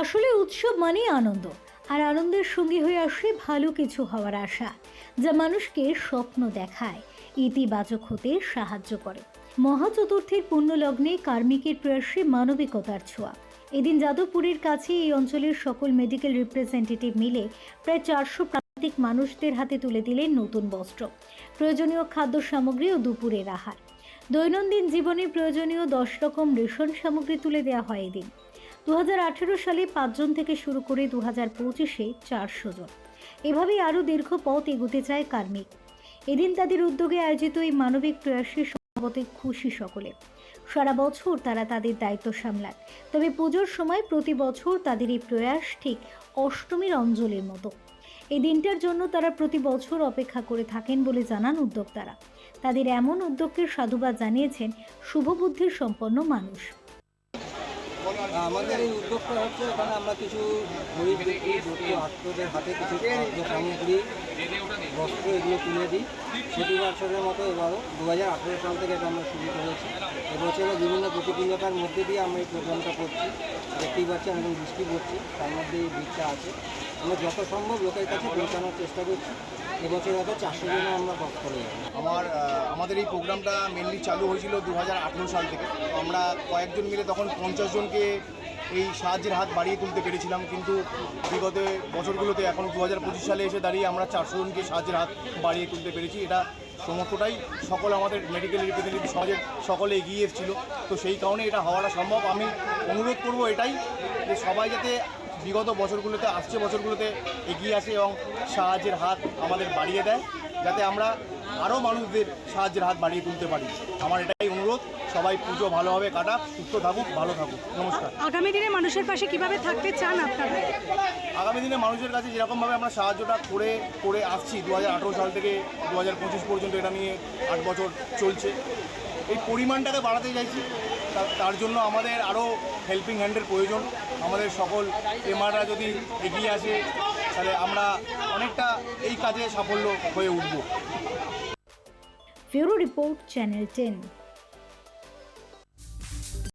আসলে উৎসব মানেই আনন্দ, আর আনন্দের সঙ্গী হয়ে আসে ভালো কিছু হওয়ার আশা, যা মানুষকে স্বপ্ন দেখায়, ইতিবাচক হতে সাহায্য করে। মহা চতুর্থীর পুণ্যলগ্নে কার্মিকের প্রয়াসে মানবিকতার ছোঁয়া। এদিন যাদবপুরের কাছে এই অঞ্চলের সকল মেডিকেল রিপ্রেজেন্টেটিভ মিলে প্রায় চারশো প্রান্তিক মানুষদের হাতে তুলে দিলেন নতুন বস্ত্র, প্রয়োজনীয় খাদ্য সামগ্রী ও দুপুরের আহার। দৈনন্দিন জীবনে প্রয়োজনীয় দশ রকম রেশন সামগ্রী তুলে দেওয়া হয় এদিন। দু হাজার আঠেরো সালে পাঁচজন থেকে শুরু করে দু হাজার পঁচিশে চারশো জন। এভাবেই আরও দীর্ঘ পথ এগোতে চায় কার্মিক। এদিন তাদের উদ্যোগে আয়োজিত এই মানবিক প্রয়াসে স্বভাবতে খুশি সকলে। সারা বছর তারা তাদের দায়িত্ব সামলান তবে পুজোর সময় প্রতি বছর তাদের এই প্রয়াস ঠিক অষ্টমীর অঞ্জলির মতো। এই দিনটার জন্য তারা প্রতি বছর অপেক্ষা করে থাকেন বলে জানান উদ্যোক্তারা। তাদের এমন উদ্যোগকে সাধুবাদ জানিয়েছেন শুভবুদ্ধির সম্পন্ন মানুষ। আমাদের এই উদ্যোগটা হচ্ছে এখানে আমরা কিছু গরিব আত্মদের হাতে কিছু সামগ্রী, বস্ত্র এগুলো তুলে দিই। সেটি বছরের মতো এবারও দু হাজার আঠেরো সাল থেকে এটা আমরা শুরু করেছি। এবছরে বিভিন্ন প্রতিকূলতার মধ্যে দিয়ে আমরা এই প্রোগ্রামটা করছি। দেখতেই পাচ্ছেন এখন বৃষ্টি পড়ছে তার মধ্যে এই ভিড়টা আছে। আমরা যত সম্ভব লোকের কাছে পৌঁছানোর চেষ্টা করছি। এবছর হয়তো চারশো জনে আমরা পথ করে আমার আমাদের এই প্রোগ্রামটা মেনলি চালু হয়েছিল দু হাজার আঠেরো সাল থেকে। আমরা কয়েকজন মিলে তখন পঞ্চাশ জনকে এই সাহায্যের হাত বাড়িয়ে তুলতে পেরেছিলাম, কিন্তু বিগত বছরগুলোতে এখন দু হাজার পঁচিশ সালে এসে দাঁড়িয়ে আমরা চারশো জনকে সাহায্যের হাত বাড়িয়ে তুলতে পেরেছি। এটা সমস্তটাই সকল আমাদের মেডিকেল রিপ্রেজেন্টেটিভ সমাজের সকলে এগিয়ে এসেছিল। তো সেই কারণে এটা হওয়াটা সম্ভব। আমি অনুরোধ করব এটাই, যে সবাই যাতে বিগত বছরগুলোতে আসছে বছরগুলোতে এগিয়ে আসে এবং সাহায্যের হাত আমাদের বাড়িয়ে দেয় যাতে আমরা আরও মানুষদের সাহায্যের হাত বাড়িয়ে তুলতে পারি। আমার এটাই অনুরোধ সবাই পুজো ভালোভাবে কাটা সুস্থ থাকুক ভালো থাকুক। নমস্কার। আগামী দিনে মানুষের পাশে কীভাবে থাকতে চান আপনারা? আগামী দিনে মানুষের কাছে যেরকমভাবে আমরা সাহায্যটা করে করে আসছি দু হাজার আঠেরো সাল থেকে দু হাজার পঁচিশ পর্যন্ত এটা নিয়ে আট বছর চলছে। এই পরিমাণটাকে বাড়াতে চাইছি তার জন্য আমাদের আরও হেল্পিং হ্যান্ডের প্রয়োজন। আমাদের সকল এমআররা যদি এগিয়ে আসে, তাহলে আমরা অনেকটা এই কাজে সাফল্য হয়ে উঠব। ফিউরো রিপোর্ট, চ্যানেল টেন।